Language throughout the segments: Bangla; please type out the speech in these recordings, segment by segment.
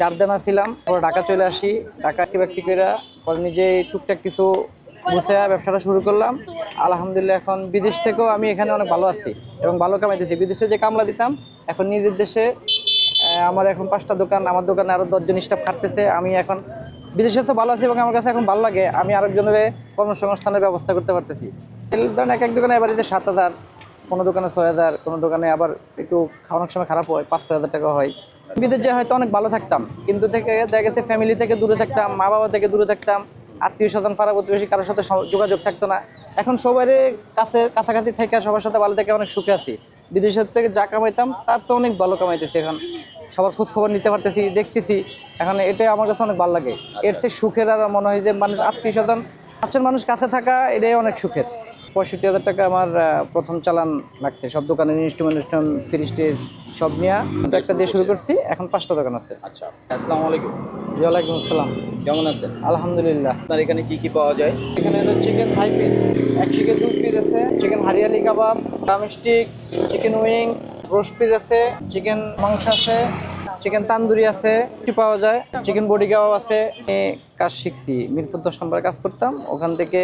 দারদানা ছিলাম পরে ঢাকা চলে আসি। ঢাকা ব্যক্তি করে, পরে নিজে টুকটাক কিছু গুছিয়ে ব্যবসাটা শুরু করলাম। আলহামদুলিল্লাহ, এখন বিদেশ থেকেও আমি এখানে অনেক ভালো আছি এবং ভালো কামাইতেছি। বিদেশে যে কামলা দিতাম, এখন নিজের দেশে আমার এখন পাঁচটা দোকান, আমার দোকানে আরও দশজন স্টাফ খাটতেছে। আমি এখন বিদেশে তো ভালো আছি এবং আমার কাছে এখন ভালো লাগে। আমি আরেকজনের কর্মসংস্থানের ব্যবস্থা করতে পারতেছি। ধরেন এক এক দোকানে এবার সাত হাজার, কোনো দোকানে ছয় হাজার, কোনো দোকানে আবার একটু খাওয়ানোর সময় খারাপ হয়, পাঁচ ছয় হাজার টাকা হয়। বিদেশ হয়তো অনেক ভালো থাকতাম, কিন্তু থেকে দেখা গেছে ফ্যামিলি থেকে দূরে থাকতাম মা বাবা থেকে দূরে থাকতাম, আত্মীয় স্বজন পাড়া প্রতিবেশী কারোর সাথে যোগাযোগ থাকতো না। এখন সবার কাছে কাছাকাছি থেকে, সবার সাথে ভালো থেকে অনেক সুখে আছি। বিদেশের থেকে যা কামাইতাম, তার তো অনেক ভালো কামাইতেছি এখন। সবার খোঁজখবর নিতে পারতেছি, দেখতেছি। এখন এটা আমার কাছে অনেক ভালো লাগে। এর চেয়ে সুখের আর মনে হয় যে মানুষ আত্মীয় স্বজন পাঁচজন মানুষ কাছে থাকা, এটাই অনেক সুখের। পঁয়ষট্টি হাজার টাকা আমার প্রথম চালান লাগছে সব দোকানের ইনস্ট্রুমেন্ট ইনস্ট্রুমেন্ট সব নিয়ে একটা দিয়ে শুরু করছি। এখন পাঁচটা দোকান আছে। আচ্ছা আসসালামু আলাইকুম। জি ওয়ালাইকুম আসসালাম। কেমন আছেন? আলহামদুলিল্লাহ। আপনার এখানে কি কি পাওয়া যায়? এখানে হলো চিকেন থাই পিস এক চিকেন দু পিস আছে chicken hariyali kebab drumstick chicken wing roast piece আছে চিকেন মাংস আছে চিকেন তান্দুরি আছে কি পাওয়া যায়? চিকেন বডি কাবাব আছে। কাজ শিখছি মিরপুর দশ নম্বরে কাজ করতাম। ওখান থেকে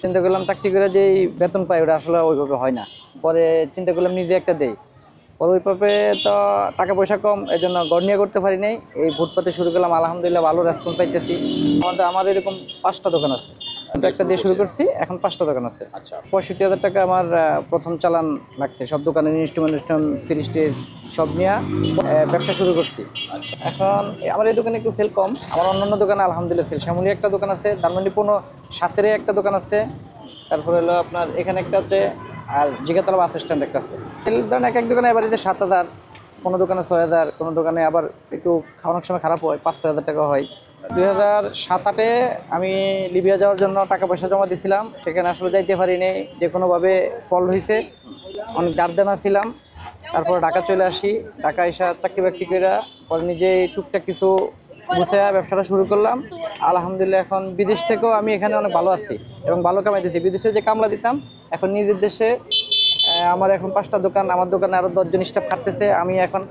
চিন্তা করলাম চাকরি করে যেই বেতন পাই ওটা আসলে ওইভাবে হয় না। পরে চিন্তা করলাম নিজে একটা দেই। পরে ওইভাবে তো টাকা পয়সা কম এই জন্য গড়নিয়া করতে পারি নাই। এই ফুটপাতে শুরু করলাম আলহামদুলিল্লাহ ভালো রেসপন্স পাইতেছি। আমাদের আমার এরকম পাঁচটা দোকান আছে। একটা দিয়ে শুরু করছি এখন পাঁচটা দোকান আছে। আচ্ছা। পঁয়ষট্টি হাজার টাকা আমার প্রথম চালান লাগছে। সব দোকানের ইনস্ট্রুমেন্ট ইনস্ট্রুমেন্ট ফ্রিজ সব নিয়ে ব্যবসা শুরু করছি। আচ্ছা। এখন আমার এই দোকানে একটু সেল কম। আমার অন্যান্য দোকানে আলহামদুলিল্লাহ সেল শ্যামলি একটা দোকান আছে ধানমন্ডি পনেরো সাতেরে একটা দোকান আছে। তারপরে হলো আপনার এখানে একটা আছে আর জিগাতলা বাস স্ট্যান্ড একটা আছে। তেল ধরেন এক এক দোকানে এবার দিতে সাত হাজার, কোনো দোকানে ছয় হাজার, কোনো দোকানে আবার একটু খাওয়ানোর সময় খারাপ হয়, পাঁচ ছয় হাজার টাকা হয়। দুই হাজার সাত আটে আমি লিবিয়া যাওয়ার জন্য টাকা পয়সা জমা দিয়েছিলাম সেখানে আসলে যাইতে পারিনি, যে কোনোভাবে ফল হয়েছে অনেক দারদানা ছিলাম, তারপরে ঢাকা চলে আসি, ঢাকা এসে চাকরি বাকরি করে পরে নিজেই টুকটাক কিছু গুছিয়ে ব্যবসাটা শুরু করলাম। আলহামদুলিল্লাহ এখন বিদেশ থেকেও আমি এখানে অনেক ভালো আছি এবং ভালো কামাইতেছি। বিদেশে যে কামলা দিতাম, এখন নিজের দেশে আমার এখন পাঁচটা দোকান, আমার দোকানে আরও দশজন স্টাফ খাটতেছে। আমি এখন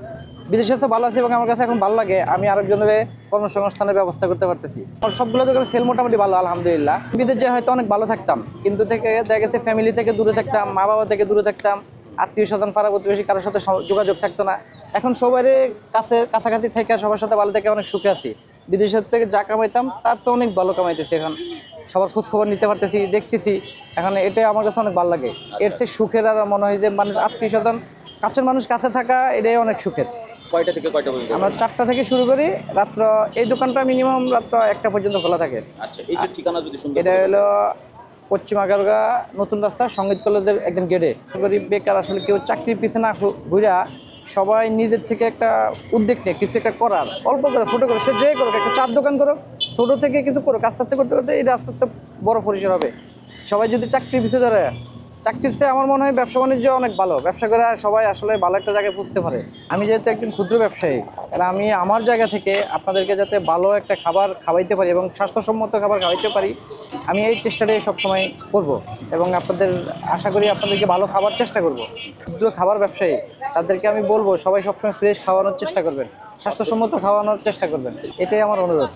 বিদেশে তো ভালো আছি এবং আমার কাছে এখন ভালো লাগে। আমি আরেকজনের কর্মসংস্থানের ব্যবস্থা করতে পারতেছি। আমার সবগুলো দোকানে সেল মোটামুটি ভালো, আলহামদুলিল্লাহ। বিদেশ হয়তো অনেক ভালো থাকতাম, কিন্তু থেকে দেখা গেছে ফ্যামিলি থেকে দূরে থাকতাম মা বাবা থেকে দূরে থাকতাম। আত্মীয় স্বজন পাড়া প্রতিবেশী কারোর সাথে যোগাযোগ থাকতো না। এখন সবার কাছে কাছাকাছি থেকে সবার সাথে ভালো থেকে অনেক সুখে আছি। বিদেশের থেকে যা কামাইতাম তার তো অনেক ভালো কামাইতেছি এখন। সবার খোঁজখবর নিতে পারতেছি দেখতেছি। এখন এটাই আমার কাছে অনেক ভালো লাগে। এর চেয়ে সুখের আর মনে হয় যে মানুষ আত্মীয় স্বজন কাছের মানুষ কাছে থাকা এটাই অনেক সুখের। কয়টা থেকে কয়টা পর্যন্ত? আমরা চারটা থেকে শুরু করি রাত্র এই দোকানটা মিনিমাম রাত্র একটা পর্যন্ত খোলা থাকে। আচ্ছা এই যে ঠিকানা যদি সুন্দর এটা হলো পশ্চিম আগারগা নতুন রাস্তা সংগীত কলেজের একদম গেটে বেকার, আসলে কেউ চাকরির পিছনে না ঘুরা সবাই নিজের থেকে একটা উদ্যোগ নেয় কিছু একটা করার। অল্প করে, ছোটো করে, সে যে করুক, একটা চার দোকান করো ছোটো থেকে কিছু করুক, আস্তে আস্তে করতে করতে এটা আস্তে আস্তে বড় পরিসর হবে। সবাই যদি চাকরির পিছনে ধরে চাকরির চেয়ে আমার মনে হয় ব্যবসা বাণিজ্য অনেক ভালো। ব্যবসা করে সবাই আসলে ভালো একটা জায়গায় বুঝতে পারে। আমি যেহেতু একজন ক্ষুদ্র ব্যবসায়ী আর আমি আমার জায়গা থেকে আপনাদেরকে যাতে ভালো একটা খাবার খাওয়াইতে পারি এবং স্বাস্থ্যসম্মত খাবার খাওয়াইতে পারি, আমি এই চেষ্টাটাই সবসময় করব এবং আপনাদের আশা করি আপনাদেরকে ভালো খাবার চেষ্টা করব। ক্ষুদ্র খাবার ব্যবসায়ী, তাদেরকে আমি বলব, সবাই সবসময় ফ্রেশ খাওয়ানোর চেষ্টা করবেন, স্বাস্থ্যসম্মত খাওয়ানোর চেষ্টা করবেন। এটাই আমার অনুরোধ।